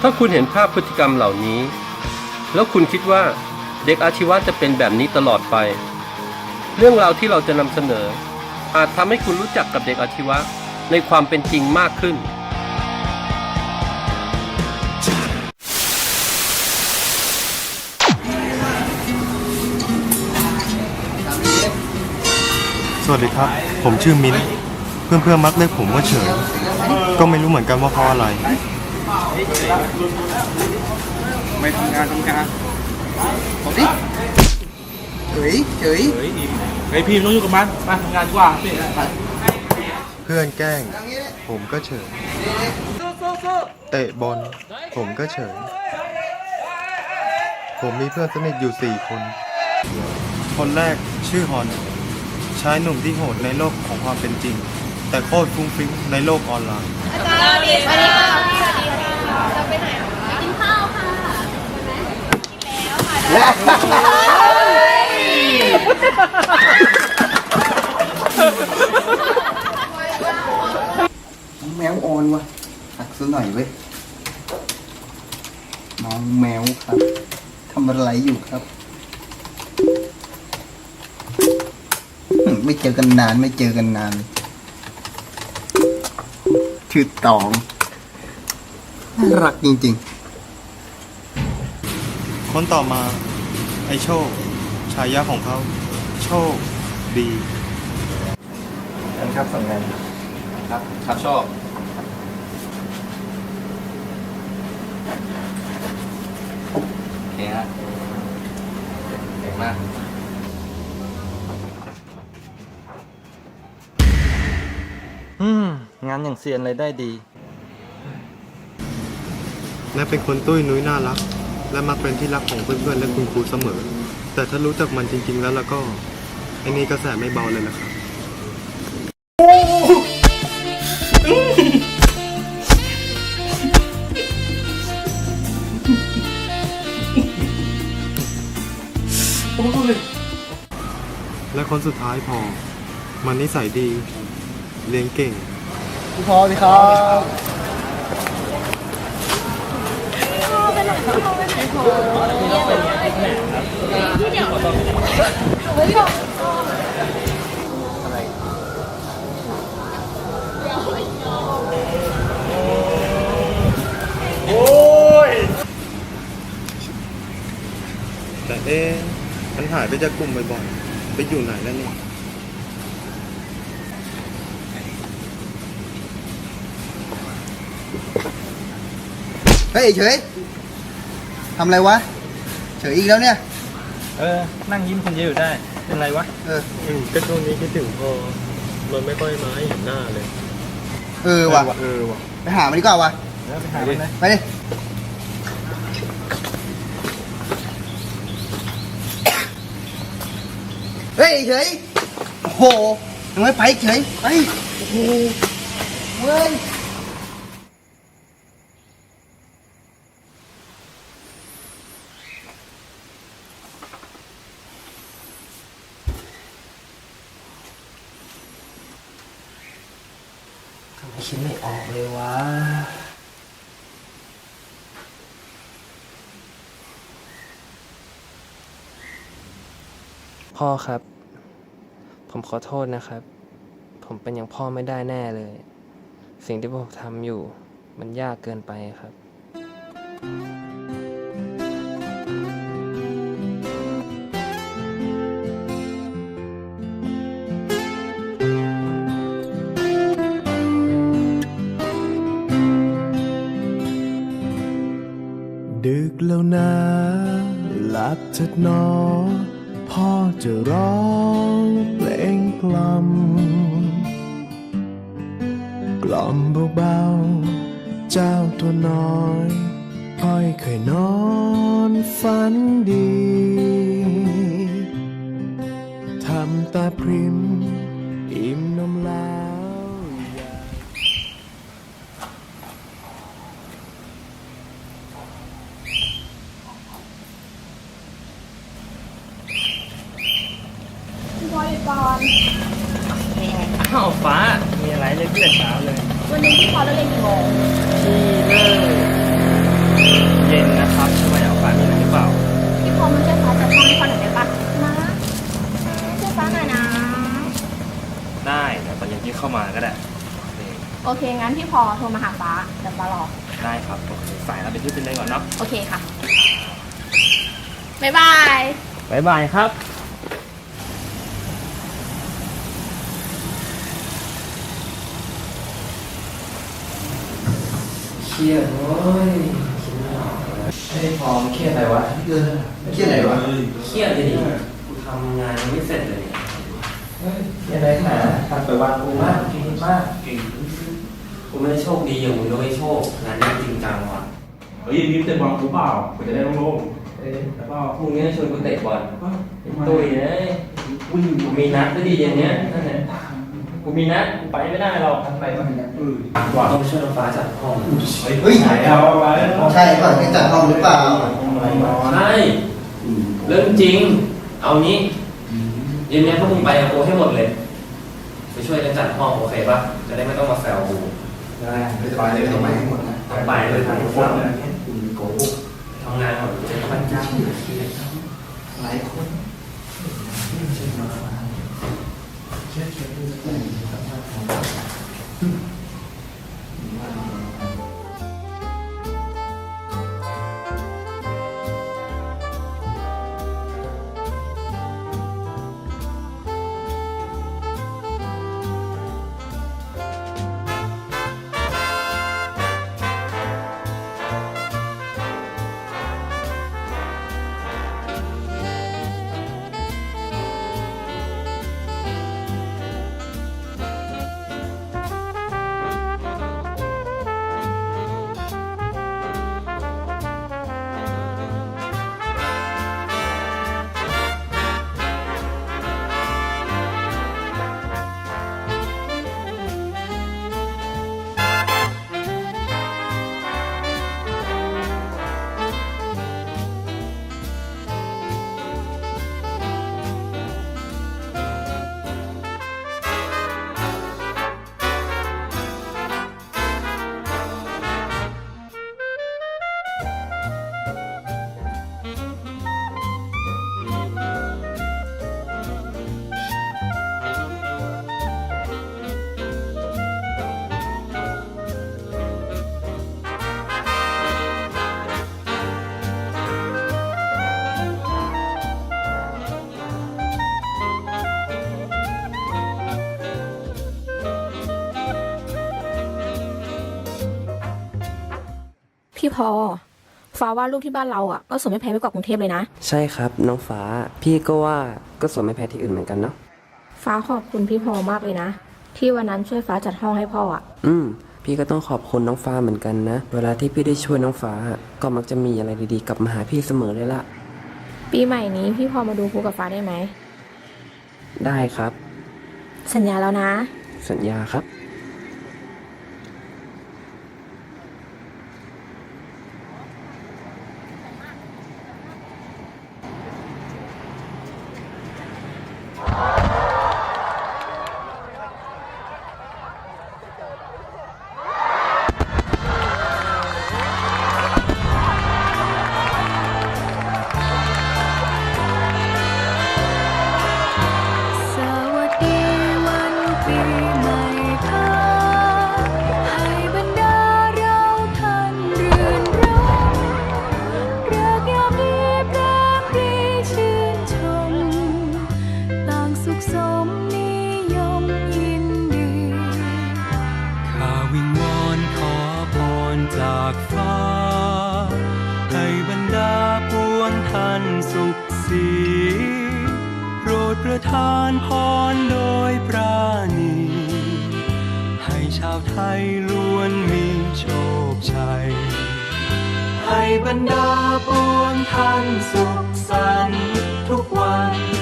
ถ้าคุณเห็นภาพพฤติกรรมเหล่านี้ แล้วคุณคิดว่าเด็กอาชีวะจะเป็นแบบนี้ตลอดไป เรื่องราวที่เราจะนำเสนอ อาจทำให้คุณรู้จักกับเด็กอาชีวะในความเป็นจริงมากขึ้น สวัสดีครับ ผมชื่อมิ้น เพื่อนๆมักเรียกผมว่าเฉย ก็ไม่รู้เหมือนกันว่าเพราะอะไร ไม่ทำงานทำการบอกดิเฉยเฉยเฮ้ยไอพี่ไม่ต้องยุ่งกับมันมาทำงานดีกว่าพี่ไปเพื่อนแกล้ง ผมก็เฉย เตะบอล ผมก็เฉย ผมมีเพื่อนสนิทอยู่สี่คน คนแรกชื่อฮอน ชายหนุ่มที่โหดในโลกของความเป็นจริง แต่โคตรฟุ้งฟิ้งในโลกออนไลน์น้องแมวอ่อนวะหักซะหน่อยเว้ยน้องแมวครับทำอะไรอยู่ครับ ไม่เจอกันนาน ไม่เจอกันนาน ชื่อตองน่ารักจริงคนต่อมา ไอโชคชายาของเขา โชคดีอันครับส่งงานครับ ครับชอบ โอเคฮะเก่งมาก อืม งานอย่างเซียนเลยได้ดี และเป็นคนตุ้ยนุ้ยน่ารัก และมักเป็นที่รักของเพื่อนๆและคุณครูเสมอ แต่ถ้ารู้จักมันจริง ๆ แล้วแล้วก็ไอ้นี่กระแสไม่เบาเลยนะครับ และคนสุดท้ายพอ มันนิสัยดี เรียนเก่งพี่พอพี่ครับแต่เอ๊ะมันหายไปจากกลุ่มบ่อยๆไปอยู่ไหนแล้วเนี่ย ฮ้ยเฉยทำอะไรวะ เฉยอีกแล้วเนี่ย เออ นั่งยิ้มคนเดียวอยู่ได้ เป็นไรวะ เออ อืมก็ช่วงนี้คิดถึงพอมันไม่ค่อยมาให้เห็นหน้าเลย เออว่ะ เออว่ะไปหามันดีกว่าวะแล้วไปหามันเลยไปดิเฮ้ยเฉยโอ้โหยังไม่ไปเฉยไปโอ้โหเว้ย ไม่ออกเลยวะพ่อครับ ผมขอโทษนะครับ ผมเป็นอย่างพ่อไม่ได้แน่เลย สิ่งที่ผมทำอยู่มันยากเกินไปครับ ดึกแล้วนะหลับเถิดนอพ่อจะร้องเพลงกล่อมกล่อมเบาๆเจ้าตัวน้อยค่อยเคยนอนฝันดีทำตาพริม งที่เลิกเย็นนะครับทำไมเอาฟ้ามีอะไรหรือเปล่า พี่พอมาช่วยฟ้าจัดห้องให้พอหน่อยได้ปะนะช่วยฟ้าหน่อยนะ ได้เดี๋ยวตอนเย็นพี่เข้ามาก็ได้โอเคโอเค งั้นพี่พอโทรมาหาฟ้าเดี๋ยวฟ้ารอ ได้ครับโอเคสายเราเป็นที่เป็นได้ก่อนเนาะโอเคค่ะ บ๊ายบายบายบายครับ เครียดโว้ยไม่ได้พร้อมเครียดอะไรวะเครียดไหนวะเครียดดิกูทำงานยังไม่เสร็จเลยเนี่ยเฮ้ยเครียดอะไรขนาดนั้นตัดไปวันกูมากกินมากกูไม่ได้โชคดีอย่างมึงด้วยโชคงานนี้จริงจังว่ะเฮ้ยรีบเตะบอลกูเปล่ากูจะได้โล่งเอ้ยแล้วก็พรุ่งนี้ชวนกูเตะบอลตุ้ยเลยกูมีนัดด้วยดีเย็นเนี้ยนั่นแหละ กูมีนัดกูไปไม่ได้หรอกไปไม่ได้ต้องช่วยน้องฟ้าจัดห้องเฮ้ยไหนเอาไว้ใช่ป่ะให้จัดห้องหรือเปล่าใช่เรื่องจริง เอางี้เย็นนี้พวกมึงไปกับกูให้หมดเลยไปช่วยกันจัดห้องโอเคปะจะได้ไม่ต้องมาแซวกูได้ไม่สบายเลยต้องไปให้หมดนะต้องไปเลยทุกคนโกหกทำงานหมดจะต้องจ้างหลายคน พี่พอ ฟ้าว่าลูกที่บ้านเราอะ ก็สวยไม่แพ้ไปกว่ากรุงเทพเลยนะ ใช่ครับ น้องฟ้า พี่ก็ว่าก็สวยไม่แพ้ที่อื่นเหมือนกันเนาะฟ้าขอบคุณพี่พอมากเลยนะ ที่วันนั้นช่วยฟ้าจัดห้องให้พ่ออะ อืม พี่ก็ต้องขอบคุณน้องฟ้าเหมือนกันนะ เวลาที่พี่ได้ช่วยน้องฟ้า ก็มักจะมีอะไรดีๆกลับมาหาพี่เสมอเลยล่ะ ปีใหม่นี้พี่พอมาดูภูกับฟ้าได้ไหม ได้ครับ สัญญาแล้วนะ สัญญาครับ อนโดยปราณี ให้ชาวไทยล้วนมีโชคชัย ให้บรรดาปวงท่านสุขสันต์ทุกวัน